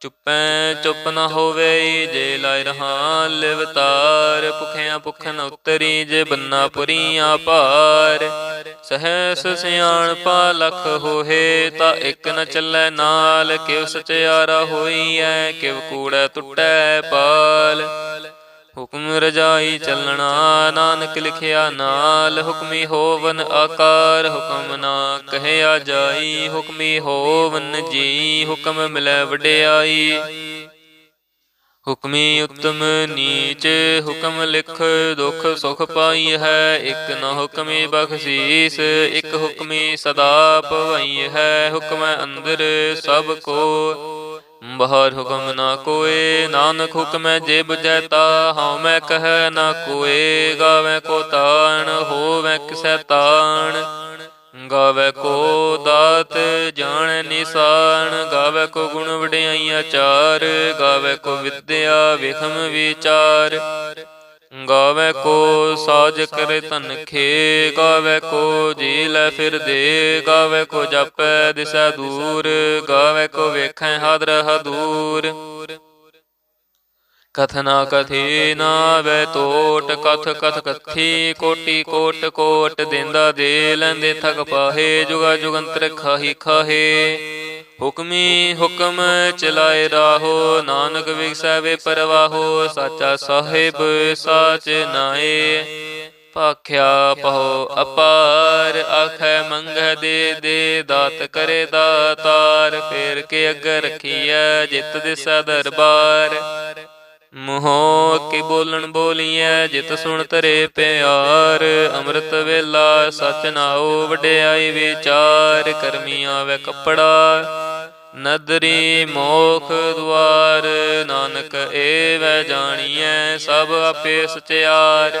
ਚੁੱਪੈ ਚੁੱਪ ਨਾ ਹੋਵੇ ਜੇ ਲਾਇ ਰਹਾ ਲਿਵਤਾਰ, ਭੁਖਿਆ ਭੁਖ ਨ ਉਤਰੀ ਜੇ ਬੰਨਾ ਪੁਰੀਆਂ ਭਾਰ ਸਹਸ ਸਿਆਣ ਪਾ ਲਖ ਹੋਏ ਤਾਂ ਇੱਕ ਨ ਚੱਲੈ ਨਾਲ ਕਿਵ ਸਚਿਆਰਾ ਹੋਈਐ ਕਿਵ ਕੂੜੈ ਟੁੱਟੈ ਪਾਲ। ਹੁਕਮ ਰਜਾਈ ਚੱਲਣਾ, ਨਾਨਕ ਲਿਖਿਆ ਨਾਲ, ਹੁਕਮੀ ਹੋਵਨ ਆਕਾਰ, ਹੁਕਮ ਨਾ ਕਹਿਆ ਜਾਈ, ਹੁਕਮੀ ਹੋਵਨ ਜੀ ਹੁਕਮ ਮਿਲੈ ਵਡਿਆਈ। ਹੁਕਮੀ ਉਤਮ ਨੀਚ, ਹੁਕਮ ਲਿਖ ਦੁਖ ਸੁਖ ਪਾਈ ਹੈ, ਇਕ ਨ ਹੁਕਮੀ ਬਖਸ਼ੀਸ, ਇਕ ਹੁਕਮੀ ਸਦਾ ਭਵਈ ਹੈ, ਹੁਕਮ ਅੰਦਰ ਸਭ ਕੋ ਬਾਹਰ ਹੁਕਮ ਨਾ ਕੋਏ, ਨਾਨਕ ਹੁਕਮੈ ਜੇ ਬੁਝੈ ਤਾ ਹਉ ਮੈਂ ਕਹੈ ਨਾ ਕੋਏ, ਗਾਵੇ ਕੋ ਤਾਣ, ਹੋਵੇ ਕਿਸੈ ਤਾਣ। ਗਾਵੇ ਕੋ ਦਾਤ, ਜਾਣ ਨਿਸਾਨ, ਗਾਵੇ ਕੋ ਗੁਣ ਵਡਿਆਈਆਂ ਚਾਰ, ਗਾਵੇ ਕੋ ਵਿਦਿਆ ਵਿਖਮ ਵਿਚਾਰ। ਗਾਵੇ ਕੋ ਸਾਜ ਕਰੇ ਤਨਖੇ ਗਾਵੇ ਕੋ ਜੀ ਲੈ ਫਿਰ ਦੇ ਗਾਵੇ ਕੋ ਜਪੈ ਦਿਸੈ ਦੂਰ ਗਾਵੇ ਕੋ ਵੇਖੈ ਹਾਦਰ। ਹਦੂਰ। ਕਥਨਾ ਕਥੀ ਨਾ ਵੇ ਟੋਟ ਕਥ ਕਥ ਕਥੀ ਕੋਟੀ ਕੋਟ ਕੋਟ ਦੇਂਦਾ ਦੇ ਲੈਂਦੇ ਥਕ ਪਾਹੇ ਜੁਗਾ ਜੁਗੰਤਰ ਖਾਹੀ। ਖਾਹੇ। ਹੁਕਮੀ ਹੁਕਮ ਚਲਾਏ ਰਾਹੋ, ਨਾਨਕ ਵਿਗਸੈ ਵੇ ਪਰਵਾਹੋ, ਸਾਚਾ ਸਾਹਿਬ ਸਾਚ ਨਾਏ ਭਾਖਿਆ ਪਹੋ ਅਪਾਰ, ਆਖੈ ਮੰਗੈ ਦੇ ਦੇ, ਦਾਤ ਕਰੇ ਦਾਤਾਰ। ਫੇਰ ਕੇ ਅੱਗੇ ਰਖੀਐ, ਜਿਤ ਦਿਸੈ ਦਰਬਾਰ। ਮੋਹ ਕੀ ਬੋਲਣ ਬੋਲੀਐ, ਜਿਤ ਸੁਣ ਤਰੇ ਪਿਆਰ। ਅੰਮ੍ਰਿਤ ਵੇਲਾ ਸਚ ਨਾਉ, ਵਡਿਆਈ ਵਿਚਾਰ। ਕਰਮੀ ਆਵੇ ਕੱਪੜਾ, ਨਦਰੀ ਮੋਖ ਦੁਆਰ। ਨਾਨਕ ਏ ਵੈ ਜਾਣੀਐ, ਸਭ ਆਪੇ ਸਚਿਆਰ।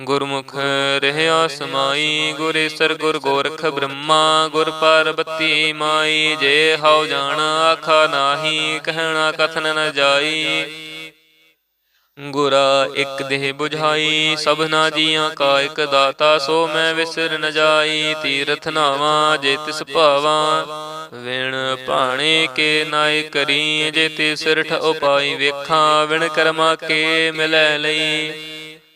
ਗੁਰਮੁਖ ਰਹਿਆ ਸਮਾਈ, ਗੁਰ ਈਸਰ, ਗੁਰ ਗੋਰਖ ਬ੍ਰਹਮਾ, ਗੁਰ ਪਾਰਬਤੀ ਮਾਈ, ਜੇ ਹਉ ਜਾਣ, ਆਖਾ ਨਾਹੀ, ਕਹਿਣਾ ਕਥਨ ਨ ਜਾਈ। ਗੁਰਾ ਇੱਕ ਦੇਹ 부ਝਾਈ ਸਭਨਾ ਜੀਆਂ ਕਾ ਇੱਕ ਦਾਤਾ, ਸੋ ਮੈਂ ਵਿਸਰ ਨ ਜਾਈ, ਤੀਰਥ ਨਾਵਾ, ਜੇ ਤਿਸ ਭਾਵਾ। ਵਿਣ ਭਾਣੇ ਕੇ ਨਾਇ ਕਰੀ, ਜੇ ਤੇ ਸਿਰਠ ਉਪਾਈ ਵੇਖਾਂ, ਵਿਣ ਕਰਮਾ ਕੇ ਮਿਲੈ ਲਈ।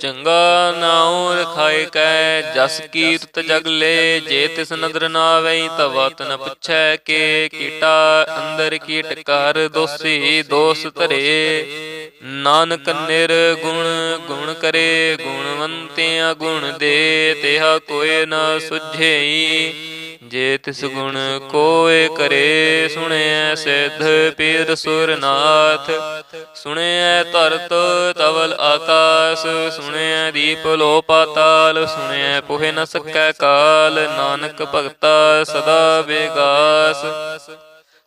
ਚੰਗਾ ਨਾਉ ਰਖਾਇ ਕੈ, ਜਸ ਕੀਰਤ ਜਗ ਲੈ, ਜੇ ਤਿਸ ਨਦਰ ਨਾ ਆਵਈ ਤਵਤ ਨ ਪੁੱਛੈ ਕੇ, ਕੀਟਾ ਅੰਦਰ ਕੀਟ ਕਰ ਦੋਸੀ, ਦੋਸ ਧਰੇ। ਨਾਨਕ ਨਿਰਗੁਣ, ਗੁਣ ਕਰੇ ਗੁਣਵੰਤਿਆ ਗੁਣ ਦੇ, ਤਿਹਾ ਕੋਏ ਨਾ ਸੁਝੇਈ। ਜੇ ਤਿਸ ਗੁਣ ਕੋਏ ਕਰੇ, ਸੁਣਿਐ ਸਿੱਧ ਪੀਰ ਸੁਰਨਾਥ। ਸੁਣਿਐ ਧਰਤ ਤਵਲ ਆਕਾਸ, ਸੁਣਿਐ ਦੀਪ ਲੋ ਪਾਤਾਲ ਸੁਣਿਐ ਪੁਹਿ ਨ ਸਕੈ ਕਾਲ, ਨਾਨਕ ਭਗਤਾ ਸਦਾ ਵਿਗਾਸ।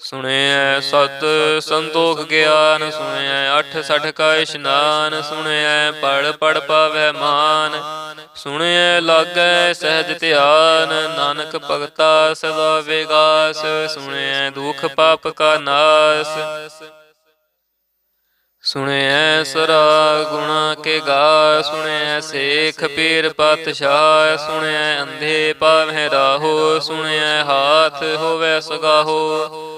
ਸੁਣਿਐ ਸਤ ਸੰਤੋਖ ਗਿਆਨ, ਸੁਣਿਐ ਅਠ ਸਠ ਕਾ ਇਸ਼ਨਾਨ, ਸੁਣਿਐ ਪੜ ਪੜ ਪਾਵੈ ਮਾਨ, ਸੁਣਿਐ ਲਾਗੈ ਸਹਿਜ ਧਿਆਨ, ਨਾਨਕ ਭਗਤਾ ਸਦਾ ਵਿਗਾਸ, ਸੁਣਿਐ ਦੁਖ ਪਾਪ ਕਾ ਨਾਸ, ਸੁਣਿਐ ਸਰਾ ਗੁਣਾ ਕੇ ਗਾ, ਸੁਣਿਐ ਸੇਖ ਪੀਰ ਪਤਸ਼ਾਹ, ਸੁਣਿਐ ਅੰਧੇ ਪਾਵਹਿ ਰਾਹੋ, ਸੁਣਿਐ ਹਾਥ ਹੋਵੇ ਸਗਾਹੋ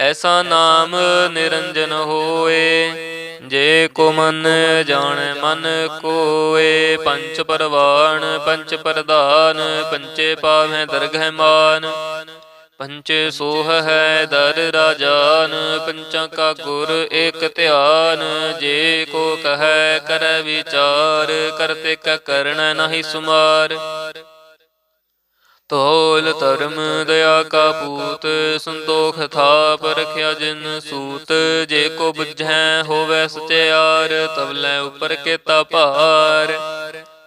ਐਸਾ ਨਾਮ ਨਿਰੰਜਨ ਹੋਏ, ਜੇ ਕੋ ਮਨ ਜਾਣ ਮਨ ਕੋਏ। ਪੰਚ ਪਰਵਾਣ, ਪੰਚ ਪ੍ਰਧਾਨ, ਪੰਚੇ ਪਾਵੈ ਦਰਗਹਿ ਮਾਨ। ਪੰਚੇ ਸੋਹ ਹੈ ਦਰ ਰਾਜਾਨ, ਪੰਚਾਂ ਕਾ ਗੁਰ ਏਕ ਧਿਆਨ। ਜੇ ਕੋ ਕਹੈ ਕਰ ਵਿਚਾਰ ਕਰਤੇ ਕਾ ਕਰਣਾ ਨਹੀਂ ਸੁਮਾਰ। ਤੋਲ ਧਰਮ ਦਇਆ ਕਾ ਪੂਤ, ਸੰਤੋਖ ਥਾਪ ਰਖਿਆ ਜਿਨ ਸੂਤ। ਜੇ ਕੋ ਬੁਝੈ ਹੋਵੇ ਸਚਿਆਰ ਤਵਲੇ ਉਪਰ ਕੇਤਾ ਭਾਰ।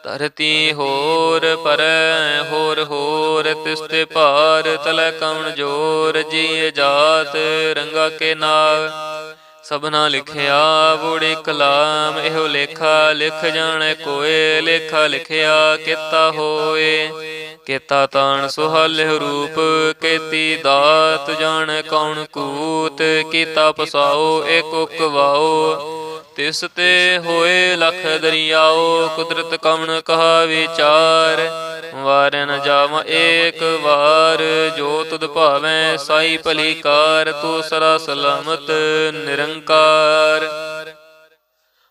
ਧਰਤੀ ਹੋਰ ਪਰੈ, ਹੋਰ ਹੋਰ ਤਿਸਤੇ ਭਾਰ। ਤਲੈ ਕਵਣ ਜੋਰ ਜੀ ਜਾਤ, ਰੰਗਾ ਕੇ ਨਾਗ। ਸਭਨਾ ਲਿਖਿਆ ਬੂੜੀ ਕਲਾਮ, ਇਹੋ ਲੇਖਾ ਲਿਖ ਜਾਣੈ ਕੋਏ, ਲੇਖਾ ਲਿਖਿਆ ਕੀਤਾ ਹੋਏ। ਕੀਤਾ ਤਾਣ ਸੁਹਾਲਿਹ ਰੂਪ, ਕੀਤੀ ਦਾਤ ਜਾਣੈ ਕੌਣ ਕੂਤ, ਕੀਤਾ ਪਸਾਓ ਏਕ ਉਕਵਾਓ। ਤਿਸ ਤੇ ਹੋਏ ਲਖ ਦਰਿਆਓ, ਕੁਦਰਤ ਕਵਣ ਕਹਾ ਵਿਚਾਰ। ਵਾਰ ਨ ਜਾਵਾਂ ਏਕ ਵਾਰ, ਜੋ ਤੁਧ ਭਾਵੈ ਸਾਈ ਭਲੀ ਕਾਰ, ਤੂੰ ਸਰਾ ਸਲਾਮਤ ਨਿਰੰਕਾਰ।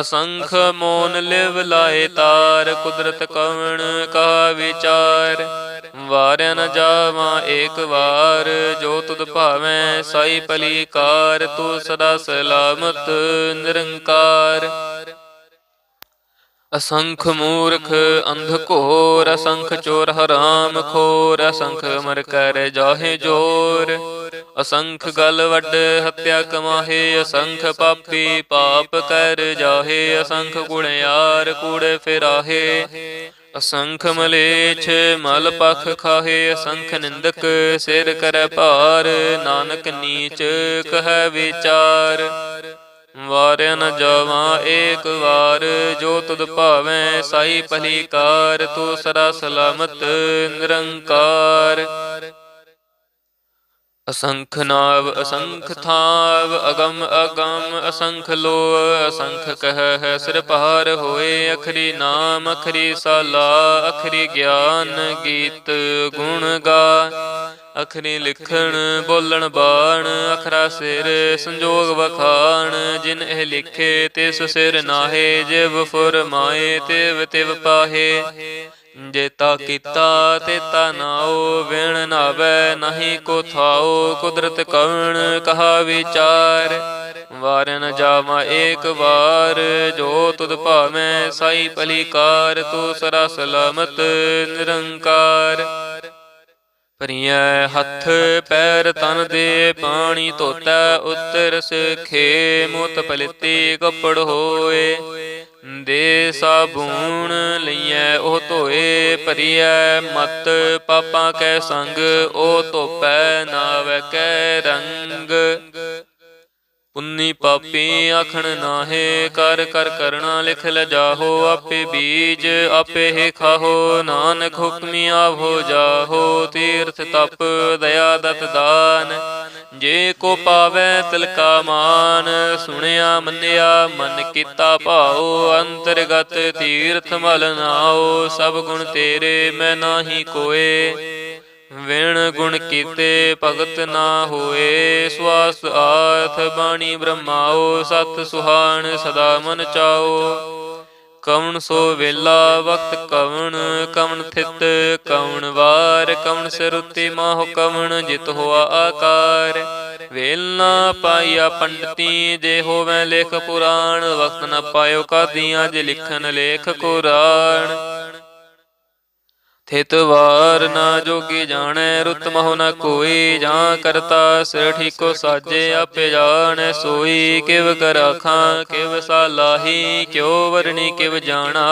ਅਸੰਖ ਮੋਨ ਲਿਵ ਲਾਏ ਤਾਰ ਕੁਦਰਤ ਕਵਣ ਕਾ ਵਿਚਾਰ। ਵਾਰਿਆ ਨ ਜਾਵਾਂ ਏਕ ਵਾਰ ਜੋ ਤੁਧ ਭਾਵੈ ਸਾਈ ਭਲੀ ਕਾਰ ਤੂੰ ਸਦਾ ਸਲਾਮਤ ਨਿਰੰਕਾਰ। ਅਸੰਖ ਮੂਰਖ ਅੰਧ ਘੋਰ ਅਸੰਖ ਚੋਰ ਹਰਾਮ ਖੋਰ ਅਸੰਖ ਮਰ ਕਰ ਜਾਹੇ ਜੋਰ। ਅਸੰਖ ਗਲ ਵੱਡ ਹੱਤਿਆ ਕਮਾਹੇ, ਅਸੰਖ ਪਾਪੀ ਪਾਪ ਕਰ ਜਾਹੇ, ਅਸੰਖ ਕੁੜਿਆਰ ਕੂੜੇ ਫਿਰਾਹੇ। ਅਸੰਖ ਮਲੇਛ ਮਲ ਪਖ ਖਾਹੇ, ਅਸੰਖ ਨਿੰਦਕ ਸਿਰ ਕਰੈ ਭਾਰ, ਨਾਨਕ ਨੀਚ ਕਹੈ ਵਿਚਾਰ। ਵਾਰਿਆ ਨ ਜਾਵਾਂ ਏਕ ਵਾਰ, ਜੋ ਤੁਧ ਭਾਵੈ ਸਾਈ ਭਲੀ ਕਾਰ ਤੂੰ ਸਦਾ ਸਲਾਮਤ ਨਿਰੰਕਾਰ। ਅਸੰਖ ਨਾਵ, ਅਸੰਖ ਥਾਵ, ਅਗਮ ਅਗਮ, ਅਸੰਖ ਲੋ ਅਸੰਖ ਕਹਿ ਹੈ ਸਿਰ ਭਾਰ ਹੋਏ, ਅਖਰੀ ਨਾਮ, ਅਖਰੀ ਸਾਲਾ, ਅਖਰੀ ਗਿਆਨ, ਗੀਤ, ਗੁਣ ਗਾ। ਅਖਰੀ ਲਿਖਣ, ਬੋਲਣ ਬਾਣ, ਅਖਰਾ ਸਿਰ, ਸੰਜੋਗ ਵਖਾਣ, ਜਿਨ ਇਹ ਲਿਖੇ, ਤਿਸ ਸਿਰ ਨਾਹੇ, ਜਿਵ ਫੁਰਮਾਏ ਤਿਵ ਤਿਵ ਪਾਹੇ। ਜੇਤਾ ਕੀਤਾ, ਤੇ ਤਾ ਨਾਉ ਵਿਣ ਨਾਵੇ, ਨਹੀਂ ਕੋ ਥਾਉ ਕੁਦਰਤ ਕਵਣ, ਕਹਾ ਵਿਚਾਰ। ਵਾਰਨ ਨ ਜਾਵਾ ਏਕ ਵਾਰ, ਜੋ ਤੁਧ ਭਾਵੇਂ, ਸਾਈ ਭਲੀ ਕਾਰ, ਤੂੰ ਸਰਾ ਸਲਾਮਤ, ਨਿਰੰਕਾਰ। ਭਰੀਐ ਹੱਥ ਪੈਰ ਤਨ ਦੇ, ਪਾਣੀ ਧੋਤਾ ਉਤਰ ਸਖੇ ਮੁਤ ਪਲਿਤੀ ਕੱਪੜ ਹੋਏ। ਦੇ ਸਾਬੂਣ ਲਈਐ, ਉਹ ਧੋਏ, ਭਰੀਐ, ਮਤ ਪਾਪਾਂ ਕੈ ਸੰਗ, ਉਹ ਧੋਪੈ, ਨਾਵੈ ਕੈ ਰੰਗ। ਪੁੰਨੀ ਪਾਪੀ ਆਖਣ ਨਾਹੇ, ਕਰ ਕਰ, ਕਰਣਾ ਲਿਖ ਲਜਾਹੋ ਆਪੇ ਬੀਜ ਆਪੇ ਹੀ ਖਾਹੋ, ਨਾਨਕ ਹੁਕਮੀ ਆਵੋ ਜਾਹੋ, ਤੀਰਥ ਤਪ ਦਇਆ ਦਤ ਦਾਨ। ਜੇ ਕੋ ਪਾਵੈ ਤਿਲਕਾ ਮਾਨ, ਸੁਣਿਆ ਮੰਨਿਆ ਮਨ ਕੀਤਾ ਭਾਉ, ਅੰਤਰਗਤ ਤੀਰਥ ਮਲ ਨਾਓ ਸਭ ਗੁਣ ਤੇਰੇ ਮੈਂ ਨਾਹੀ ਕੋਏ। ਵਿਣ ਗੁਣ ਕੀਤੇ ਭਗਤ ਨਾ ਹੋਏ, ਸਵਾਸ ਆਥ ਬਾਣੀ ਬ੍ਰਹਮਾਓ, ਸਤ ਸੁਹਾਣ ਸਦਾ ਮਨ ਚਾਓ। ਕਵਣ ਸੋ ਵੇਲਾ ਵਕਤ ਕਵਣ ਕਵਣ ਥਿਤ ਕਵਣ ਵਾਰ, ਕਵਣ ਸਿਰੁਤੀ ਮਾਹ ਕਵਣ ਜਿਤ ਹੋਆ ਆਕਾਰ। ਵੇਲ ਨਾ ਪਾਇਆ ਪੰਡਤੀ, ਜੇ ਹੋਵੇ ਲੇਖ ਪੁਰਾਣ, ਵਕਤ ਨਾ ਪਾਇਓ ਕਾਦੀਆਂ, ਜੇ ਲਿਖਨ ਲੇਖ ਕੁਰਾਨ ਥਿਤ ਵਾਰ ਨਾ ਜੋਗੀ ਜਾਣੈ, ਰੁਤ ਮਹੁ ਨ ਕੋਈ, ਜਾਂ ਕਰਤਾ ਸਿਰ ਠੀਕੋ ਸਾਜੇ, ਆਪੇ ਜਾਣੈ ਸੋਈ, ਕਿਵ ਕਰ ਆਖਾਂ, ਕਿਵ ਸਾਲਾਹੀ ਕਿਉ ਵਰਣੀ ਕਿਵ ਜਾਣਾ।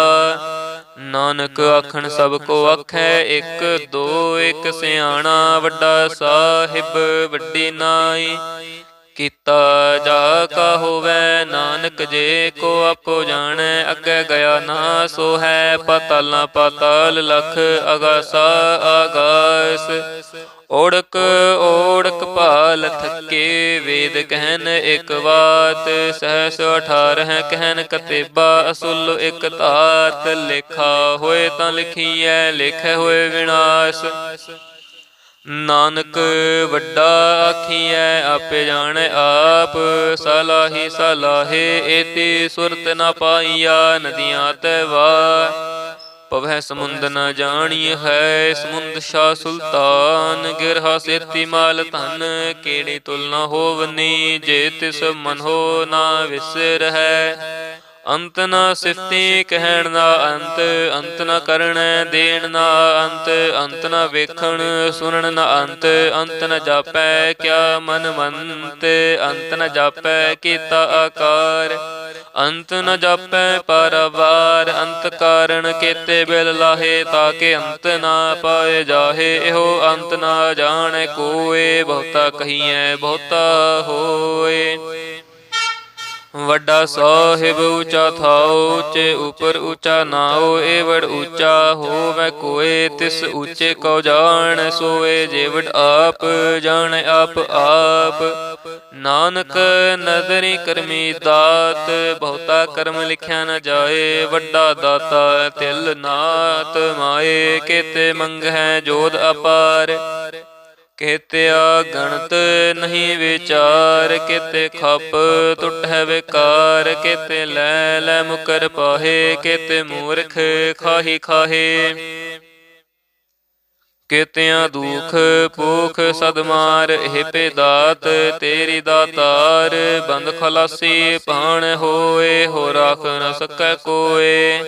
ਨਾਨਕ ਆਖਣ ਸਭ ਕੋ ਆਖੈ, ਇੱਕ ਦੋ, ਇੱਕ ਸਿਆਣਾ, ਵੱਡਾ ਸਾਹਿਬ ਵੱਡੀ ਨਾਈ। ਕੀਤਾ ਜਾ ਕਾ ਹੋਵੇ ਨਾਨਕ ਜੇ ਕੋ ਆਪੋ ਜਾਣੈ, ਅੱਗੇ ਗਿਆ ਨਾ ਸੋ ਹੈ ਪਤਲ ਨਾ ਪਤਲ ਲਖ ਅਗਾਸਾ ਆਗਾਸ ਓੜਕ ਓੜਕ ਭਾਲ ਥੱਕੇ ਵੇਦ ਕਹਿਨ ਇੱਕ ਬਾਤ, ਸਹਸ 18 ਕਹਿਨ ਕਤੇਬਾ ਅਸੁਲ ਇੱਕ ਤਾਤ ਲੇਖਾ ਹੋਏ ਤਾਂ ਲਿਖੀਐ, ਲਿਖੇ ਹੋਏ ਵਿਨਾਸ਼। ਨਾਨਕ ਵੱਡਾ ਆਖੀਐ, ਆਪੇ ਜਾਣੈ ਆਪ, ਸਲਾਹੀ ਸਲਾਹੇ, ਏਤੀ ਸੁਰਤ ਨ ਪਾਈਆ, ਨਦੀਆਂ ਤੈ ਵਾ। ਪਵੈ ਸਮੁੰਦ ਨ ਜਾਣੀ ਹੈ, ਸਮੁੰਦ ਸ਼ਾ ਸੁਲਤਾਨ, ਗਿਰਹਾ ਸੇਤੀ ਮਾਲ ਧਨ, ਕਿਹੜੀ ਤੁਲਨਾ ਹੋਵਨੀ, ਜੇ ਤਿਸ ਮਨ ਹੋ ਨਾ ਵਿਸਰ ਹੈ ਅੰਤ ਨਾ ਸਿਫਤੀ ਕਹਿਣ ਦਾ ਅੰਤ ਅੰਤ ਨਾ ਕਰਣੈ ਦੇਣ ਨਾ ਅੰਤ ਅੰਤ ਨਾ ਵੇਖਣ ਸੁਣਨ ਨਾ ਅੰਤ ਅੰਤ ਨ ਜਾਪੈ ਕਿਆ ਮਨ ਮੰਤ ਅੰਤ ਨ ਜਾਪੈ ਕੀਤਾ ਆਕਾਰ ਅੰਤ ਨ ਜਾਪੈ ਪਰਵਾਰ ਅੰਤ ਕਾਰਣ ਕੀਤੇ ਬਿਲ ਲਾਹੇ ਤਾਕੇ ਅੰਤ ਨਾ ਪਾਏ ਜਾਹੇ ਇਹੋ ਅੰਤ ਨਾ ਜਾਣੈ ਕੋਏ ਬਹੁਤਾ ਕਹੀਐ ਬਹੁਤਾ ਹੋਏ ਵੱਡਾ ਸਾਹਿਬ ਉੱਚਾ ਥਾਉ, ਉੱਚੇ ਉਪਰ ਉੱਚਾ ਨਾਉ ਏ ਵਡ ਉੱਚਾ ਹੋਵੇ ਕੋਏ, ਤਿਸ ਉੱਚੇ ਕੋ ਜਾਣ, ਸੋਏ ਜੇਵੜ ਆਪ, ਜਾਣ ਆਪ ਆਪ। ਨਾਨਕ ਨਦਰੀ ਕਰਮੀ ਦਾਤ, ਬਹੁਤਾ ਕਰਮ ਲਿਖਿਆ ਨ ਜਾਏ, ਵੱਡਾ ਦਾਤਾ ਤਿਲ ਨਾਤ ਮਾਏ, ਕਿਤੇ ਮੰਗ ਹੈ ਜੋਧ ਅਪਾਰ। ਕਿਤਿਆ ਗਣਤ ਨਹੀਂ ਵਿਚਾਰ, ਕਿਤੇ ਖੱਪ ਟੁੱਟੈ ਵਿਕਾਰ, ਕਿਤੇ ਲੈ ਲੈ ਮੁਕਰ ਪਾਹੇ, ਕਿਤੇ ਮੂਰਖ ਖਾਹੀ ਖਾਹੇ। ਕਿਤਿਆਂ ਦੁਖ ਭੂਖ ਸਦਮਾਰ ਇਹ ਪੇ ਦਾਤ ਤੇਰੀ ਦਾਤਾਰ, ਬੰਦ ਖਲਾਸੀ ਪਾਣ ਹੋਏ ਹੋ ਰਾਖ ਨ ਸਕੈ ਕੋਏ।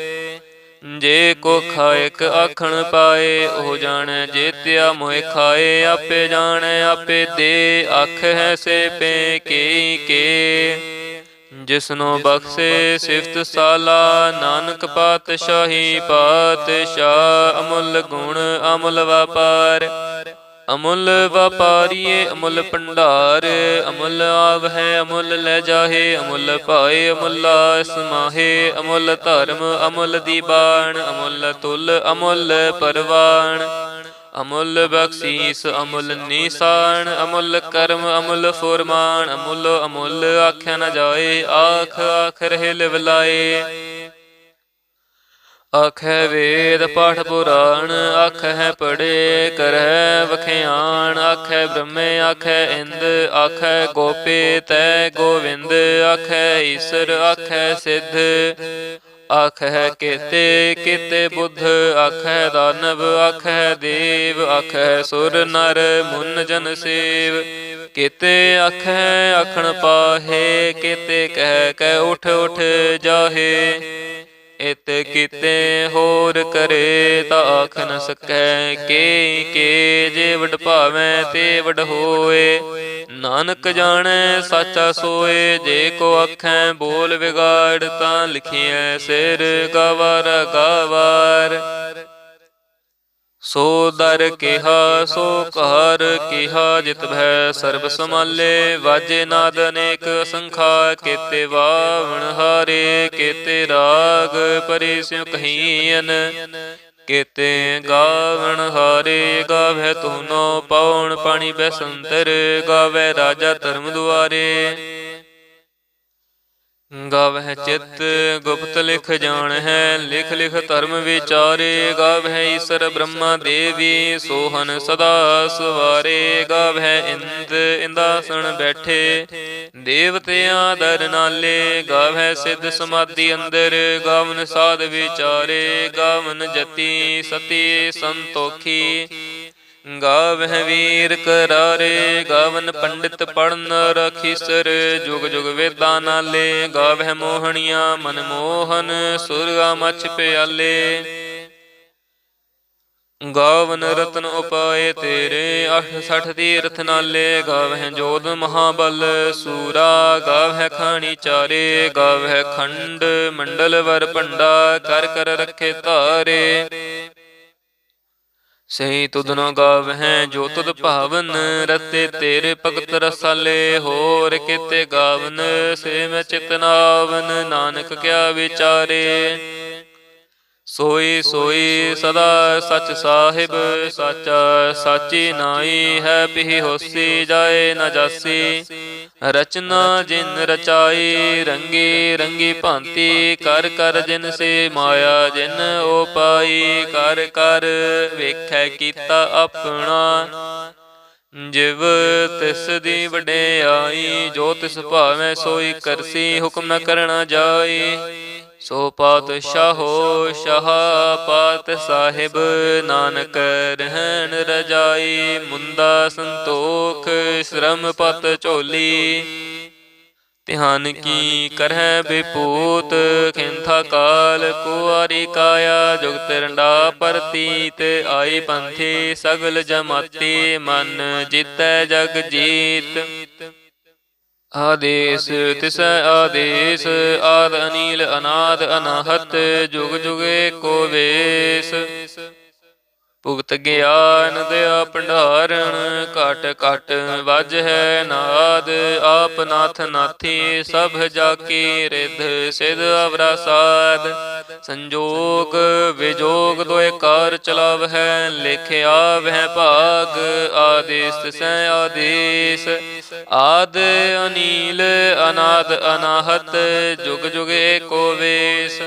ਜੇ ਕੋ ਖਾਇਕ ਆਖਣ ਪਾਏ, ਉਹ ਜਾਣੈ ਜੇਤਿਆ ਮੋਇ ਖਾਏ, ਆਪੇ ਜਾਣੈ, ਆਪੇ ਦੇ, ਅੱਖ ਹੈ ਸੇ ਪੇ ਕੀ ਕੇ। ਜਿਸਨੋ ਬਖਸ਼ੇ ਸਿਫਤ ਸਾਲਾ, ਨਾਨਕ ਪਾਤਸ਼ਾਹੀ ਪਾਤਸ਼ਾਹ, ਅਮੁੱਲ ਗੁਣ ਅਮੁੱਲ ਵਪਾਰ। ਅਮੁੱਲ ਵਪਾਰੀਏ, ਅਮੁੱਲ ਭੰਡਾਰ, ਅਮੁੱਲ ਆਵ ਹੈ, ਅਮੁੱਲ ਲੈ ਜਾਹੇ, ਅਮੁੱਲ ਪਾਏ ਅਮੁੱਲਾ ਸਮਾਹੇ ਅਮੁੱਲ ਧਰਮ, ਅਮੁੱਲ ਦੀਬਾਨ ਅਮੁੱਲ ਤੁਲ, ਅਮੁੱਲ ਪਰਵਾਨ ਅਮੁੱਲ ਬਖਸ਼ੀਸ, ਅਮੁੱਲ ਨਿਸ਼ਾਨ ਅਮੁੱਲ ਕਰਮ, ਅਮੁੱਲ ਫੁਰਮਾਨ, ਅਮੁੱਲ ਅਮੁੱਲ ਆਖਿਆ ਨਾ ਜਾਏ, ਆਖ ਆਖ ਰਹੇ ਲਿਵਲਾਏ। ਆਖੈ ਵੇਦ ਪਾਠ ਪੁਰਾਣ ਆਖੈ ਪੜੇ ਕਰੈ ਵਖਿਆਣ ਆਖੈ ਬ੍ਰਹਮੇ ਆਖੈ ਇੰਦ ਆਖੈ ਗੋਪੇ, ਤੈ ਗੋਵਿੰਦ ਆਖੈ ਈਸਰ ਆਖੈ ਸਿੱਧ। ਆਖੈ ਕੀਤੇ ਕੀਤੇ ਬੁੱਧ ਆਖੈ ਦਾਨਵ ਆਖੈ ਦੇਵ ਆਖੈ ਸੁਰ ਨਰ, ਮੁਨ ਜਨ ਸੇਵ। ਕੀਤੇ ਆਖੈ ਆਖਣ ਪਾਹੇ, ਕੀਤੇ ਕਹਿ ਕਹਿ ਉਠ ਉਠ ਜਾਹੇ। ਇਤ ਕੀਤੇ ਹੋਰ ਕਰੇ ਤਾਂ ਆਖ ਨ ਸਕੈ, ਕੇ ਕੇ ਜੇ ਵਡ ਭਾਵੈ ਤੇ ਵਡ ਹੋਏ। ਨਾਨਕ ਜਾਣੈ, ਸਾਚਾ ਸੋਏ, ਜੇ ਕੋ ਆਖੈ ਬੋਲ ਵਿਗਾੜ ਤਾਂ ਲਿਖਿਐ ਸਿਰ ਗਵਰ ਗਵਾਰ। ਸੋ ਦਰ ਕਿਹਾ, ਸੋ ਘਰ ਕਿਹਾ, ਜਿਤ ਭੈ ਸਰਬ ਸਮਾਲੇ ਵਾਜੇ ਨਾਦ ਅਨੇਕ ਸੰਖਾ ਕੀਤੇ ਵਾਵਣ ਹਾਰੇ, ਕੀਤੇ ਰਾਗ ਪਰੇ ਸਿਉ ਕਹੀਨ ਕੀਤੇ ਗਾਵਣ ਹਾਰੇ, ਗਾਵੇ ਤੁਨੋ ਪਉਣ, ਪਾਣੀ ਬੈਸੰਤਰ ਗਾਵੇ ਰਾਜਾ ਧਰਮ ਦੁਆਰੇ। ਗਾਵਹਿ ਚਿਤ ਗੁਪਤ ਲਿਖ ਜਾਣ ਹੈ ਲਿਖ ਲਿਖ ਧਰਮ ਵਿਚਾਰੇ, ਗਾਵਹਿ ਈਸ਼ਰ ਬ੍ਰਹਮਾ ਦੇਵੀ, ਸੋਹਨ ਸਦਾ ਸਵਾਰੇ, ਗਾਵਹਿ ਇੰਦ ਇੰਦਾਸਣ ਬੈਠੇ, ਦੇਵਤਿਆਂ ਦਰ ਨਾਲੇ, ਗਾਵਹਿ ਸਿੱਧ ਸਮਾਧੀ ਅੰਦਰ, ਗਾਵਨ ਸਾਧ ਵਿਚਾਰੇ, ਗਾਵਨ ਜਤੀ ਸਤੀ ਸੰਤੋਖੀ ਗਾਵਹਿ ਵੀਰ ਕਰਾਰੇ, ਗਾਵਨ ਪੰਡਿਤ ਪੜਨ ਰਖੀਸਰ, ਜੁਗ ਜੁਗ ਵੇਦਾਂ ਨਾਲੇ, ਗਾਵਹਿ ਮੋਹਣੀਆਂ ਮਨ ਮੋਹਨ, ਸੁਰਗਾ ਮਛ ਪਿਆਲੇ। ਗਾਵਨ ਰਤਨ ਉਪਾਏ ਤੇਰੇ 68 ਤੀਰਥ ਨਾਲੇ, ਗਾਵਹਿ ਜੋਧ ਮਹਾਬਲ ਸੂਰਾ, ਗਾਵਹਿ ਖਾਣੀ ਚਾਰੇ, ਗਾਵਹਿ ਖੰਡ ਮੰਡਲ ਵਰ ਭੰਡਾ, ਕਰ ਕਰ ਰੱਖੇ ਧਾਰੇ। ਸਹੀ ਤੁਧਨੋ ਗਾਵਹਿ ਜੋ ਤੁਧ ਭਾਵਨ ਰਤੇ ਤੇਰੇ ਭਗਤ ਰਸਾਲੇ ਹੋਰ ਕਿਤੇ ਗਾਵਨ ਸੇ ਮੈਂ ਚਿਤਨਾਵਨ। ਨਾਨਕ ਕਿਆ ਵਿਚਾਰੇ। ਸੋਈ ਸੋਈ ਸਦਾ ਸਚ ਸਾਹਿਬ, ਸਚ ਸਾਚੀ ਨਾਈ ਹੈ, ਪਿਹ ਹੋਸੀ ਜਾਏ ਨਾ ਜਾਸੀ। ਰਚਨਾ ਜਿਨ ਰਚਾਈ, ਰੰਗੀ ਰੰਗੀ ਭਾਂਤੀ, ਕਰ ਕਰ ਜਿਨ ਸੇ ਮਾਇਆ, ਜਿਨ ਓ ਪਾਈ, ਕਰ ਕਰ ਵੇਖੈ ਕੀਤਾ ਆਪਣਾ। ਜਿਵ ਤਿਸ ਦੀ ਵਡਿਆਈ, ਜੋ ਤਿਸ ਭਾਵੇਂ ਸੋਈ ਕਰਸੀ, ਹੁਕਮ ਨ ਕਰਣਾ ਜਾਈ। ਸੋ ਪਾਤਸ਼ਾਹੋ ਸ਼ਾਹ ਪਾਤ ਸਾਹਿਬ ਨਾਨਕ ਰਹਿਣ ਰਜਾਈ ਮੁੰਦਾ ਸੰਤੋਖ, ਸ਼ਰਮ ਪਤ ਝੋਲੀ। ਧਿਆਨ ਕੀ ਕਰਹਿ ਬਿਪੂਤ ਖਿੰਥਾ ਕਾਲ ਕੁਆਰੀ ਕਾਇਆ ਜੁਗਤ ਰੰਡਾ ਪਰਤੀਤ, ਆਈ ਪੰਥੀ ਸਗਲ ਜਮਾਤੀ, ਮਨ ਜਿਤੈ ਜਗ ਜੀਤ। ਆਦੇਸ ਤਿਸੈ ਆਦੇਸ ਆਦ ਅਨੀਲ ਅਨਾਦ ਅਨਾਹਤ ਜੁਗ ਜੁਗੇ ਕੋ ਵੇਸ। ਭੁਗਤ ਗਿਆਨ ਦਿਆ ਭੰਡਾਰਣ ਘਟ ਘਟ ਵਜ ਹੈ ਨਾਦ। ਆਪ ਨਾਥ ਨਾਥੀ, ਸਭ ਜਾ ਕੀ ਰਿਧ, ਸਿਧ ਅਵਰਾ ਸਾਧ। ਸੰਜੋਗ ਵਿਜੋਗ ਦੋਇ ਕਾਰ ਚਲਾਵ ਹੈ ਲਿਖਿਆ ਵਹਿ ਭਾਗ। ਆਦੇਸ ਸੈ ਆਦੇਸ। ਆਦ ਅਨੀਲ, ਅਨਾਦ ਅਨਾਹਤ, ਜੁਗ ਜੁਗ ਏਕੋ ਵੇਸ।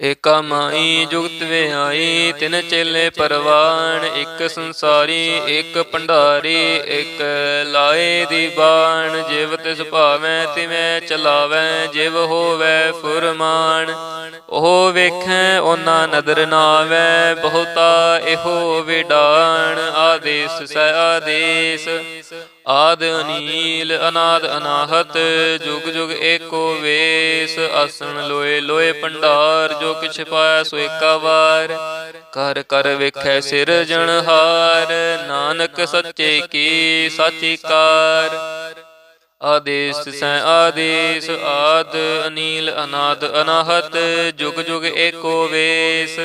ਏਕਾ ਮਾਈ ਜੁਗਤ ਵਿਆਈ ਤਿਨ ਚੇਲੇ ਪਰਵਾਨ ਇੱਕ ਸੰਸਾਰੀ, ਇੱਕ ਭੰਡਾਰੀ, ਇੱਕ ਲਾਏ ਦੀ ਬਾਣ। ਜਿਵ ਤਿਸ ਭਾਵੈ, ਤਿਵੇਂ ਚਲਾਵੈ, ਜਿਵ ਹੋਵੈ ਫੁਰਮਾਨ। ਉਹ ਵੇਖੈ ਉਹਨਾਂ ਨਦਰ ਨਾਵੈ, ਬਹੁਤਾ ਇਹੋ ਵਿਡਾਣ। ਆਦੇਸ ਸੈ ਆਦੇਸ ਆਦ ਅਨੀਲ, ਅਨਾਦ ਅਨਾਹਤ, ਜੁਗ ਜੁਗ ਏਕੋ ਵੇਸ, ਆਸਣ ਲੋਏ ਲੋਏ ਭੰਡਾਰ, ਜੋ ਕਿਛ ਪਾਇਆ ਸੋ ਏਕਾ ਵਾਰ ਕਰ ਕਰ ਵੇਖੈ ਸਿਰ ਜਣਹਾਰ, ਨਾਨਕ ਸੱਚੇ ਕੀ ਸਾਚੀ ਕਾਰ। ਆਦੇਸ ਸੈ ਆਦੇਸ, ਆਦ ਅਨੀਲ, ਅਨਾਦ ਅਨਾਹਤ, ਜੁਗ ਜੁਗ ਏਕੋ ਵੇਸ।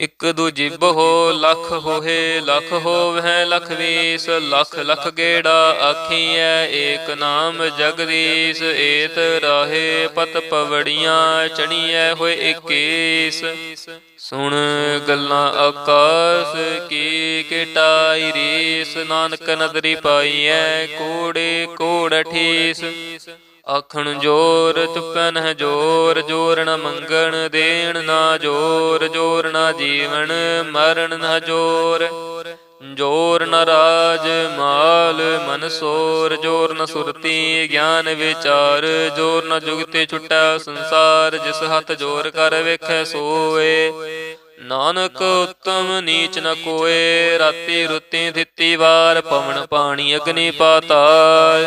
ਇਕ ਦੂ ਜਿਬ ਹੋ ਲਖ ਹੋਏ ਲਖ ਹੋਵੈ ਲਖ ਵੀਸ ਲਖ ਲਖ ਗੇੜਾ ਆਖੀਐ ਏਕ ਨਾਮ ਜਗਦੀਸ਼ ਏਤ ਰਾਹੇ ਪਤ ਪਵੜੀਆਂ ਚਣੀਐ ਹੋਏ ਇਕੀਸ ਸੁਣ ਗੱਲਾਂ ਆਕਾਸ ਕੀ ਕਿਟਾਈ ਰੀਸ ਨਾਨਕ ਨਦਰੀ ਪਾਈਐ ਕੋੜੇ ਕੋੜ ਠੀਸ ਆਖਣ ਜੋਰ ਚੁੱਪੈ ਨਹਿ ਜੋਰ ਜੋਰ ਨਾ ਮੰਗਣ ਦੇਣ ਨਾ ਜੋਰ ਜੋਰ ਨਾ ਜੀਵਨ ਮਰਨ ਨਾ ਜੋਰ। ਜੋਰ ਨ ਰਾਜ ਮਾਲ ਮਨ ਸੋਰ, ਜੋਰ ਨ ਸੁਰਤੀ ਗਿਆਨ ਵਿਚਾਰ। ਜੋਰ ਨ ਜੁਗਤੇ ਛੁਟੈ ਸੰਸਾਰ, ਜਿਸ ਹੱਥ ਜੋਰ ਕਰ ਵੇਖੈ ਸੋਏ। ਨਾਨਕ ਉਤਮ ਨੀਚ ਨ ਕੋਏ, ਰਾਤੀ ਰੁੱਤੀ ਦਿੱਤੀ ਵਾਰ ਪਵਨ ਪਾਣੀ ਅਗਨੀ ਪਾਤਾਲ।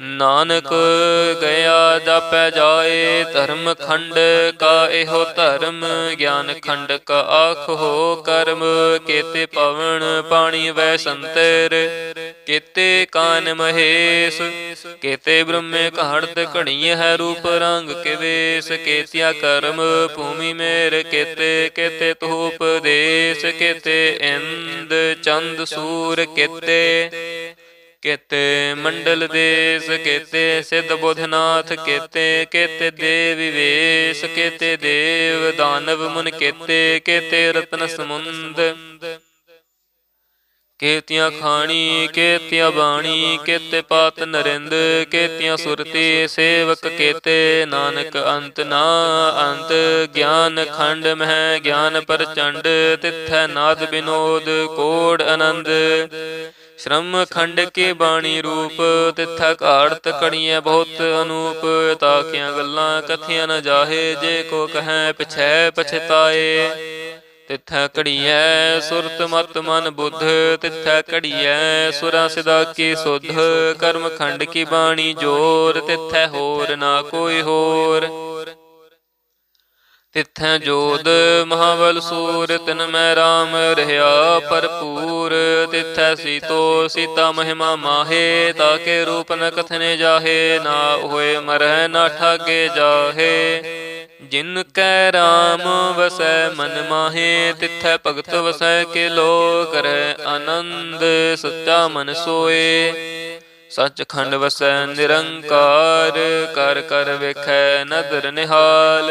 ਨਾਨਕ ਗਿਆ ਜਾਪੈ ਜਾਏ, ਧਰਮ ਖੰਡ ਕਾ ਇਹੋ ਧਰਮ, ਗਿਆਨ ਖੰਡ ਕਾ ਆਖੋ ਕਰਮ, ਕੇਤੇ ਪਵਨ ਪਾਣੀ ਵੈ ਸੰਤਰ, ਕੇਤੇ ਕਾਨ ਮਹੇਸ਼, ਕੇਤੇ ਬ੍ਰਹਮੇ ਘੜਤ ਘਣੀ ਹੈ ਰੂਪ ਰੰਗ ਕੇ ਵੇਸ, ਕੇਤਿਆ ਕਰਮ ਭੂਮੀ ਮੇਰ, ਕੇਤੇ ਕੇਤੇ ਧੂਪ ਦੇਸ, ਕੇਤੇ ਇੰਦ ਚੰਦ ਸੂਰ, ਕੇਤੇ ਕੇਤੇ ਮੰਡਲ ਦੇਸ, ਕੇਤੇ ਸਿੱਧ ਬੁਧਨਾਥ, ਕੇਤੇ ਕੇਤੇ ਦੇਵ ਵਿਵੇਸ਼, ਕੇਤੇ ਦੇਵ ਦਾਨਵ ਮੁਨ, ਕੇਤੇ ਕੇਤੇ ਰਤਨ ਸਮੁੰਦ। ਕੇਤਿਆਂ ਖਾਣੀ, ਕੇਤੀਆਂ ਬਾਣੀ, ਕੇਤੇ ਪਾਤ ਨਰਿੰਦ, ਕੇਤੀਆਂ ਸੁਰਤੀ ਸੇਵਕ, ਕੇਤੇ ਨਾਨਕ ਅੰਤ ਨਾ ਅੰਤ। ਗਿਆਨ ਖੰਡ ਮਹਿ ਗਿਆਨ ਪ੍ਰਚੰਡ, ਤਿਥੈ ਨਾਦ ਬਿਨੋਦ, ਕੋੜ ਆਨੰਦ। ਸ਼ਰਮ ਖੰਡ ਕੇ ਬਾਣੀ ਰੂਪ ਤਿਥੈ ਘਾੜਤ ਕਣੀਐ ਬਹੁਤ ਅਨੂਪ ਤਾਕੀਆਂ ਗੱਲਾਂ ਕਥੀਆਂ ਨ ਜਾਹੇ ਜੇ ਕੋ ਕਹੈ ਪਿਛੈ ਪਛਤਾਏ। ਤਿਥੈ ਘੜੀਐ ਸੁਰਤ ਮਤ ਮਨ ਬੁੱਧ ਤਿਥੈ ਘੜੀਐ ਸੁਰਾ ਸਿਦਾ ਕੀ ਸੁਧ ਕਰਮ ਖੰਡ ਕੀ ਬਾਣੀ ਜੋਰ ਤਿਥੈ ਹੋਰ ਨਾ ਕੋਈ ਹੋਰ। ਤਿਥੈ ਜੋਦ ਮਹਾਬਲ ਸੂਰ ਤਿਨ ਮੈਂ RAM ਰਹਾ ਭਰਪੂਰ। ਤਿਥੈ ਸੀਤੋ ਸੀਤਾ ਮਹਿਮਾ ਮਾਹੇ ਤਾਕੇ ਰੂਪ ਨ ਕਥਨੇ ਜਾਹੇ ਨਾ ਹੋਏ ਮਰਹਿ ਨਾ ਠਾਗੇ ਜਾਹੇ। ਜਿਨ ਕੈ RAM ਵਸੈ ਮਨ ਮਾਹੇ ਤਿਥੈ ਭਗਤ ਵਸੈ ਕੇ ਲੋ ਕਰੈ ਆਨੰਦ ਸੱਚਾ ਮਨ ਸੋਏ। ਸੱਚਖੰਡ ਵਸੈ ਨਿਰੰਕਾਰ ਕਰ ਕਰ ਵੇਖੈ ਨਦਰ ਨਿਹਾਲ।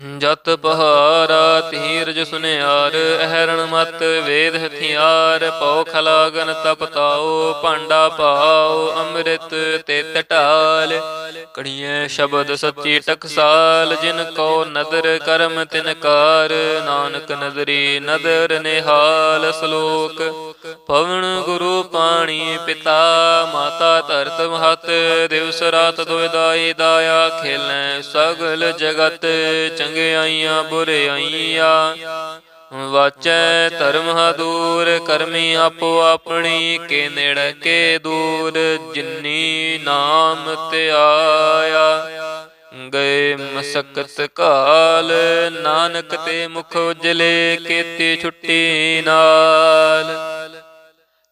ਜਤ ਪਹਾਰਾ ਧੀਰਜ ਸੁਨਿਆਰ, ਅਹਰਣ ਮਤ ਵੇਦ ਹਥਿਆਰ ਪਉ ਖਲਾਗਨ ਤਪਤਾਓ ਭਾਂਡਾ ਪਾਓ ਅੰਮ੍ਰਿਤ ਤੇ ਟਟਾਲ ਕੜੀਏ ਸ਼ਬਦ ਸੱਚੀ ਟਕਸਾਲ, ਜਿਨ ਕੋ ਨਦਰ ਕਰਮ ਤਿਨਕਾਰ ਨਾਨਕ ਨਦਰੀ ਨਦਰ ਨਿਹਾਲ ਸ਼ਲੋਕ। ਪਵਨ ਗੁਰੂ ਪਾਣੀ ਪਿਤਾ, ਮਾਤਾ ਧਰਤ ਮਹਤ, ਦਿਵਸ ਰਾਤ ਦੁਇਦਾਈ ਦਾਇਆ, ਖੇਲੈ ਸਗਲ ਜਗਤ ਚੰਗਿਆਈਆਂ, ਬੁਰਿਆਈਆਂ। ਵਾਚੈ ਧਰਮ ਹਾ ਕਰਮੀ ਆਪੋ ਆਪਣੀ, ਕੇ ਨੇੜ ਕੇ ਦੂਰ। ਜਿਨੀ ਨਾਮ ਤੇ ਆਇਆ ਗਏ ਮਸਕਤ ਕਾਲ। ਨਾਨਕ ਤੇ ਮੁਖ ਉਜਲੇ ਕੀਤੀ ਛੁੱਟੀ ਨਾਲ।